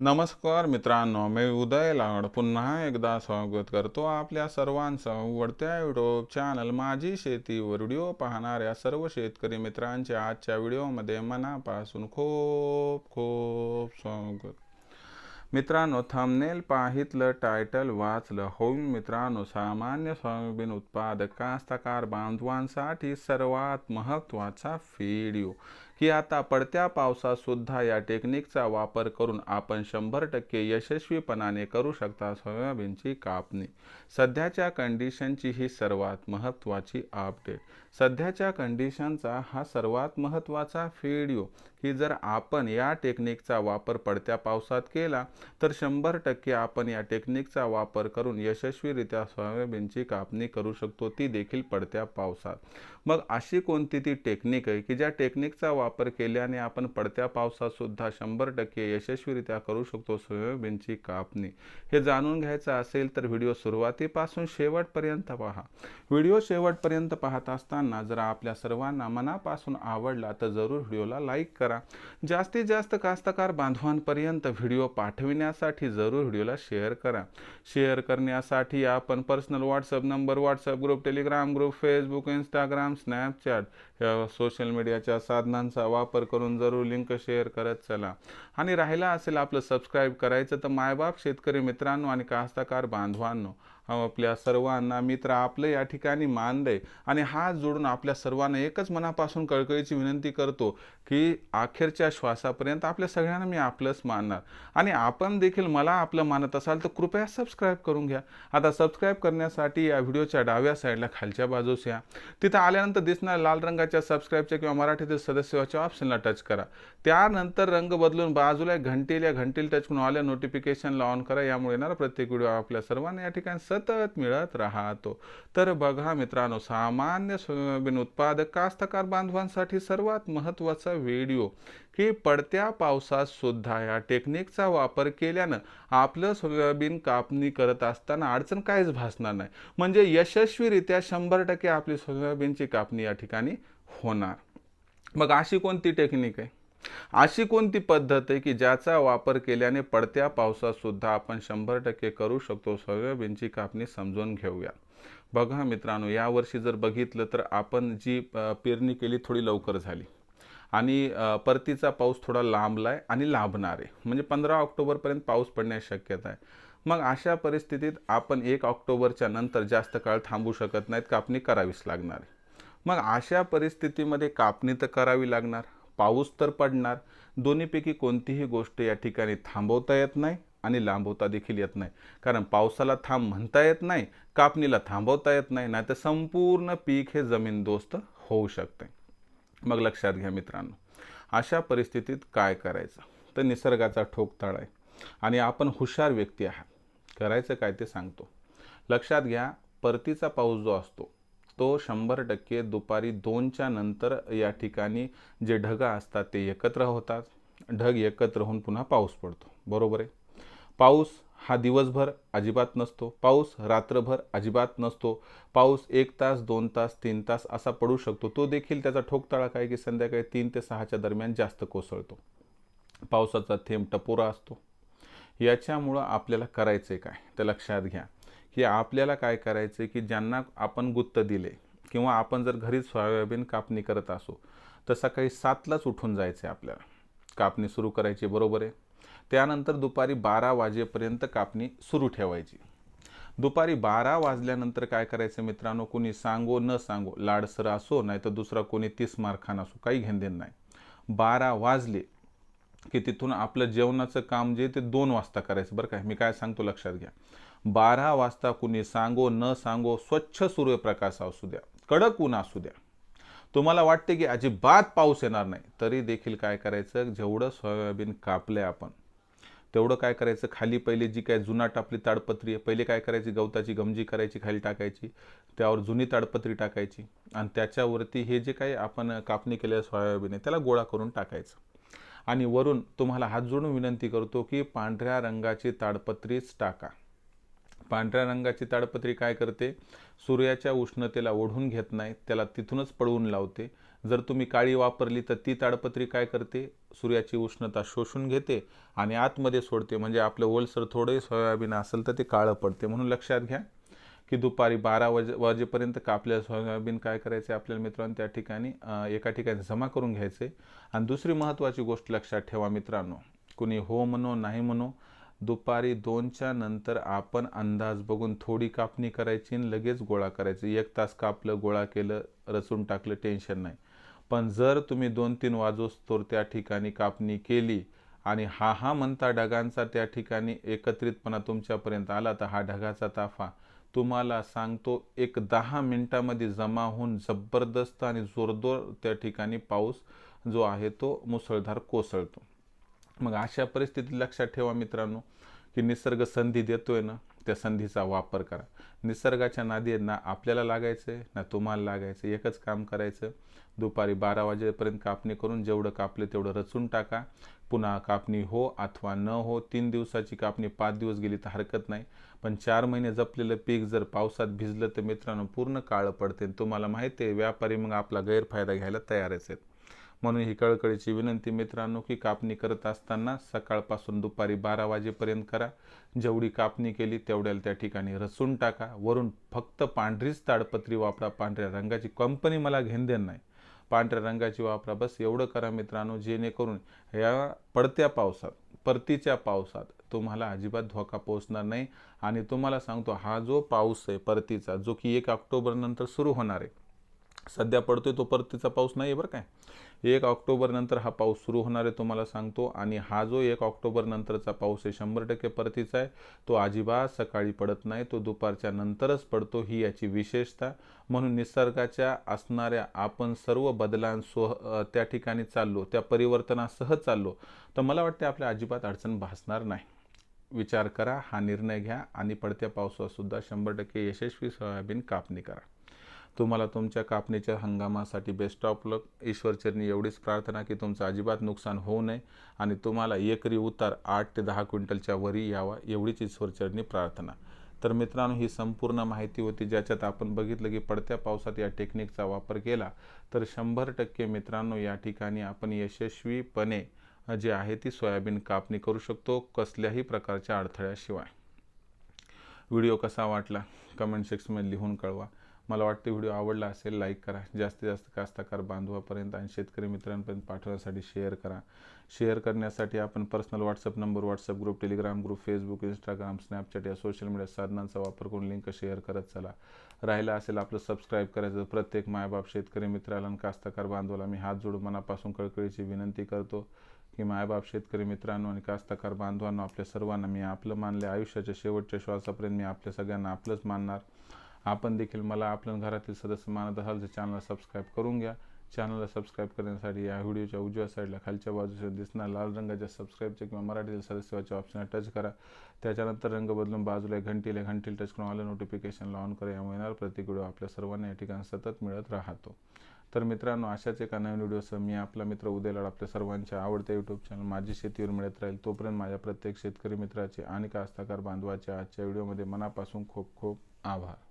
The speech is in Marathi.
नमस्कार मित्रांनो मी उदय लाड. पुन्हा एकदा स्वागत करतो आपल्या सर्वांचं आवडत्या युट्यूब चॅनल माझी शेतीवर. व्हिडिओ पाहणाऱ्या सर्व शेतकरी मित्रांचे आजच्या व्हिडिओमध्ये मनापासून खूप खूप स्वागत. मित्रांनो थंबनेल पाहितलं टायटल वाचलं. होईल मित्रांनो सामान्य सोयाबीन उत्पादक कास्तकार बांधवांसाठी सर्वात महत्त्वाचा व्हिडिओ की आता पडत्या पावसात सुद्धा या टेक्निकचा वापर करून आपण शंभर टक्के यशस्वीपणाने करू शकता सोयाबीनची कापणी. सध्याच्या कंडिशनची ही सर्वात महत्त्वाची अपडेट. सध्याच्या कंडिशनचा हा सर्वात महत्त्वाचा व्हिडिओ की जर आपण या टेक्निकचा वापर पडत्या पावसात केला तर शंभर टक्के आपण या टेक्निकचा वापर करून यशस्वीरित्या सोयाबीनची कापणी करू शकतो ती देखील पडत्या पावसात. मग अशी कोणती ती टेक्निक आहे की ज्या टेक्निकचा वापर केल्याने आपण पडत्या पावसात सुद्धा शंभर टक्के यशस्वीरित्या करू शकतो सोयाबीनची कापणी. हे जाणून घ्यायचं असेल तर व्हिडिओ सुरुवातीपासून शेवटपर्यंत पहा. व्हिडिओ शेवटपर्यंत पाहत असताना जर आपल्या सर्वांना मनापासून आवडला तर जरूर व्हिडिओला लाईक करा. जास्तीत जास्त कास्तकार बांधवांपर्यंत व्हिडिओ पाठविण्यासाठी जरूर व्हिडिओला शेअर करा. शेअर करण्यासाठी आपण personal WhatsApp number WhatsApp group Telegram group Facebook Instagram Snapchat या सोशल मीडियाच्या साधनांचा वापर करून जरूर लिंक शेअर करत चला. आणि राहिला असेल आपलं सबस्क्राईब करायचं तर मायबाप शेतकरी मित्रांनो आणि कास्तकार बांधवांनो. आपल्या सर्वांना मित्र आपलं या ठिकाणी मानलंय आणि हात जोडून आपल्या सर्वांना एकच मनापासून कळकळीची विनंती करतो की अखेरच्या श्वासापर्यंत आपल्या सगळ्यांना मी आपलंच मानणार. आणि आपण देखील मला आपलं मानत असाल तर कृपया सबस्क्राईब करून घ्या. आता सबस्क्राईब करण्यासाठी या व्हिडिओच्या डाव्या साईडला खालच्या बाजूस या. तिथं आल्यानंतर दिसणार लाल रंगाच्या सबस्क्राईबच्या किंवा मराठीतील सदस्यवाच्या ऑप्शनला टच करा. त्यानंतर रंग बदलून बाजूला घंटेल या घंटील टच करून आल्या नोटिफिकेशनला ऑन करा. यामुळे येणारा प्रत्येक व्हिडिओ आपल्या सर्वांना या ठिकाणी सतत मिळत राहतो. तर बघा मित्रांनो सामान्य सोयाबीन उत्पादक कास्तकार बांधवांसाठी सर्वात महत्त्वाचा व्हिडिओ. की पडत्या पावसात सुद्धा या टेक्निकचा वापर केल्यानं आपलं सोयाबीन कापणी करत असताना अडचण काहीच भासणार नाही. म्हणजे यशस्वीरित्या शंभर टक्के आपली सोयाबीनची कापणी या ठिकाणी होणार. मग अशी कोणती टेक्निक आहे? अशी कोणती पद्धत आहे की ज्याचा वापर केल्याने पडत्या पावसात सुद्धा आपण शंभर टक्के करू शकतो? सोयाबीनची कापणी समजून घेऊया. बघा मित्रांनो यावर्षी जर बघितलं तर आपण जी पेरणी केली थोडी लवकर झाली. आणि परतीचा पाऊस थोडा लांबला आहे आणि लांबणार. आहे म्हणजे पंधरा ऑक्टोबरपर्यंत पाऊस पडण्याची शक्यता आहे. मग अशा परिस्थितीत आपण एक ऑक्टोबरच्या नंतर जास्त काळ थांबू शकत नाहीत कापणी करावीच लागणार आहे. मग अशा परिस्थितीमध्ये कापणी तर करावी लागणार. पाऊस तर पडणार. दोन्हीपैकी कोणतीही गोष्ट या ठिकाणी थांबवता येत नाही आणि लांबवता देखील येत नाही. कारण पावसाला थांब म्हणता येत नाही कापणीला थांबवता येत नाही नाही तर संपूर्ण पीक हे जमीनदोस्त होऊ शकते. मग लक्षात घ्या मित्रांनो अशा परिस्थितीत काय करायचं? तर निसर्गाचा ठोकताळ आहे आणि आपण हुशार व्यक्ती आहात. करायचं काय ते सांगतो. लक्षात घ्या परतीचा पाऊस जो असतो तो शंभर टक्के दुपारी दोनच्या नंतर या ठिकाणी जे ढगा असतात ते एकत्र होतात. ढग एकत्र होऊन पुन्हा पाऊस पडतो. बरोबर आहे? पाऊस हा दिवसभर अजिबात नसतो. पाऊस रात्रभर अजिबात नसतो. पाऊस एक तास दोन तास तीन तास असा पडू शकतो. तो देखील त्याचा ठोकताळा काय की संध्याकाळी तीन ते सहाच्या दरम्यान जास्त कोसळतो. पावसाचा थेंब टपोरा असतो. याच्यामुळं आपल्याला करायचं आहे काय? तर लक्षात घ्या. की आपल्याला काय करायचं की ज्यांना आपण गुत्त दिले किंवा आपण जर घरीच सोयाबीन कापणी करत असो तर सकाळी सातलाच उठून जायचं आहे आपल्याला. कापणी सुरू करायची बरोबर आहे. त्यानंतर दुपारी बारा वाजेपर्यंत कापणी सुरू ठेवायची. दुपारी बारा वाजल्यानंतर काय करायचं मित्रांनो? कोणी सांगो न सांगो लाडसर असो नाही तर दुसरा कोणी तीस मारखान असो काही घेणदेण नाही. बारा वाजले की तिथून आपलं जेवणाचं काम जे ते दोन वाजता करायचं. बरं काय मी काय सांगतो लक्षात घ्या. बारा वाजता कुणी सांगो न सांगो स्वच्छ सूर्यप्रकाश असू द्या कडक ऊन असू द्या. तुम्हाला वाटते की अजिबात पाऊस येणार नाही तरी देखील काय करायचं? जेवढं सोयाबीन कापलंय आपण तेवढं काय करायचं? खाली पहिले जी काय जुनाट आपली ताडपत्री आहे पहिले काय करायची? गवताची गमजी करायची खाली टाकायची त्यावर जुनी ताडपत्री टाकायची आणि त्याच्यावरती हे जे काही आपण कापणी केलेलं सोयाबीन आहे त्याला गोळा करून टाकायचं. आणि वरून तुम्हाला हात जोडून विनंती करतो की पांढऱ्या रंगाची ताडपत्रीच टाका. पांढऱ्या रंगाची ताडपत्री काय करते? सूर्याच्या उष्णतेला ओढून घेत नाही त्याला तिथूनच पळवून लावते. जर तुम्ही काळी वापरली तर ती ताडपत्री काय करते? सूर्याची उष्णता शोषून घेते आणि आतमध्ये सोडते. म्हणजे आपलं ओलसर थोडे सोयाबीन असेल तर ते काळं पडते. म्हणून लक्षात घ्या की दुपारी बारा वाजे वाजेपर्यंत कापल्या सोयाबीन काय करायचे आपल्याला मित्रांनो त्या ठिकाणी एका ठिकाणी जमा करून घ्यायचे आणि दुसरी महत्त्वाची गोष्ट लक्षात ठेवा मित्रांनो. कुणी हो म्हणो नाही म्हणो दुपारी दोनच्या नंतर आपण अंदाज बघून थोडी कापणी करायची आणि लगेच गोळा करायची. एक तास कापलं गोळा केलं रचून टाकलं टेन्शन नाही. पण जर तुम्ही दोन तीन वाजोस्तोर त्या ठिकाणी कापणी केली आणि हा हा म्हणता ढगांचा त्या ठिकाणी एकत्रितपणा तुमच्यापर्यंत आला तर हा ढगाचा ताफा तुम्हाला सांगतो एक दहा मिनटामध्ये जमा होऊन जबरदस्त आणि जोरदोर त्या ठिकाणी पाऊस जो आहे तो मुसळधार कोसळतो. मग अशा परिस्थितीत लक्षात ठेवा मित्रांनो की निसर्ग संधी देतोय ना त्या संधीचा वापर करा. निसर्गाच्या नादी ना आपल्याला लागायचं आहे ना तुम्हाला लागायचं एकच काम करायचं दुपारी बारा वाजेपर्यंत कापणी करून जेवढं कापले तेवढं रचून टाका. पुन्हा कापणी हो अथवा न हो तीन दिवसाची कापणी पाच दिवस गेली तर हरकत नाही. पण चार महिने जपलेलं पीक जर पावसात भिजलं तर मित्रांनो पूर्ण काळं पडते. तुम्हाला माहिती आहे व्यापारी मग आपला गैरफायदा घ्यायला तयारच आहेत. म्हणून ही कळकळीची विनंती मित्रांनो की कापणी करत असताना सकाळपासून दुपारी बारा वाजेपर्यंत करा. जेवढी कापणी केली तेवढ्याला त्या ठिकाणी रचून टाका. वरून फक्त पांढरीच ताडपत्री वापरा. पांढऱ्या रंगाची कंपनी मला घेण देण नाही. पांढऱ्या रंगाची वापरा. बस एवढं करा मित्रांनो जेणेकरून या पडत्या पावसात परतीच्या पावसात तुम्हाला अजिबात धोका पोचणार नाही. आणि तुम्हाला सांगतो हा जो पाऊस आहे परतीचा जो की एक ऑक्टोबरनंतर सुरू होणार आहे. सध्या पडतोय तो परतीचा पाऊस नाही आहे बरं काय? एक ऑक्टोबरनंतर हा पाऊस सुरू होणार आहे तुम्हाला सांगतो. आणि हा जो एक ऑक्टोबरनंतरचा पाऊस आहे शंभर टक्के परतीचा आहे. तो अजिबात सकाळी पडत नाही तो दुपारच्या नंतरच पडतो ही याची विशेषता. म्हणून निसर्गाच्या असणाऱ्या आपण सर्व बदलांसो त्या ठिकाणी चाललो त्या परिवर्तनासह चाललो तर मला वाटते आपल्या अजिबात अडचण भासणार नाही. विचार करा हा निर्णय घ्या आणि पडत्या पावसासुद्धा शंभर टक्के यशस्वी सोयाबीन कापणी करा. तुम्हाला तुमच्या कापणीच्या हंगामासाठी बेस्ट ऑफ लक ईश्वरचरणी एवढीच प्रार्थना की तुमचं अजिबात नुकसान होऊ नये आणि तुम्हाला एकरी उतार आठ ते दहा क्विंटलच्या वरी यावा एवढीच ईश्वरचरणी प्रार्थना. तर मित्रांनो ही संपूर्ण माहिती होती ज्याच्यात आपण बघितलं की पडत्या पावसात या टेक्निकचा वापर केला. तर शंभर टक्के मित्रांनो या ठिकाणी आपण यशस्वीपणे जे आहे ती सोयाबीन कापणी करू शकतो कसल्याही प्रकारच्या अडथळ्याशिवाय. व्हिडिओ कसा वाटला? कमेंट सेक्शनमध्ये लिहून कळवा. मला वाटते व्हिडिओ आवडला असेल लाईक करा. जास्तीत जास्त कास्ताकार बांधवापर्यंत आणि शेतकरी मित्रांपर्यंत पाठवण्यासाठी शेअर करा. शेअर करण्यासाठी आपण personal WhatsApp number WhatsApp group Telegram group Facebook Instagram Snapchat या सोशल मीडिया साधनांचा वापर करून लिंक शेअर करत चला. राहिला असेल आपलं सबस्क्राईब करायचं प्रत्येक मायबाप शेतकरी मित्राला आणि कास्ताकार बांधवाला मी हात जोडून मनापासून कळकळीची विनंती करतो की मायबाप शेतकरी मित्रांनो आणि कास्तकार बांधवांनो आपल्या सर्वांना मी आपलं मानले आयुष्याच्या शेवटच्या श्वासापर्यंत मी आपल्या सगळ्यांना आपलंच मानणार. आपण देखील मला आपल्या घरातील सदस्य मानत असाल तर चॅनलला सबस्क्राईब करून घ्या. चॅनलला सबस्क्राईब करण्यासाठी या व्हिडिओच्या उजव्या साईडला खालच्या बाजूला दिसणार लाल रंगाच्या सबस्क्राईबच्या किंवा मराठीतील सदस्याच्या ऑप्शनला टच करा. त्याच्यानंतर रंग बदलून बाजूला घंटीला घंटीला टच करून आलं नोटिफिकेशनला ऑन करा. यामुळे येणार प्रत्येक व्हिडिओ आपल्या सर्वांना या ठिकाणी सतत मिळत राहतो. तर मित्रांनो अशाच एका नवीन व्हिडिओसह मी आपला मित्र उद्याला आपल्या सर्वांच्या आवडत्या यूट्यूब चॅनल माझी शेतीवर मिळत राहील तोपर्यंत माझ्या प्रत्येक शेतकरी मित्राचे आणि कास्ताकार बांधवाच्या आजच्या व्हिडिओमध्ये मनापासून खूप खूप आभार.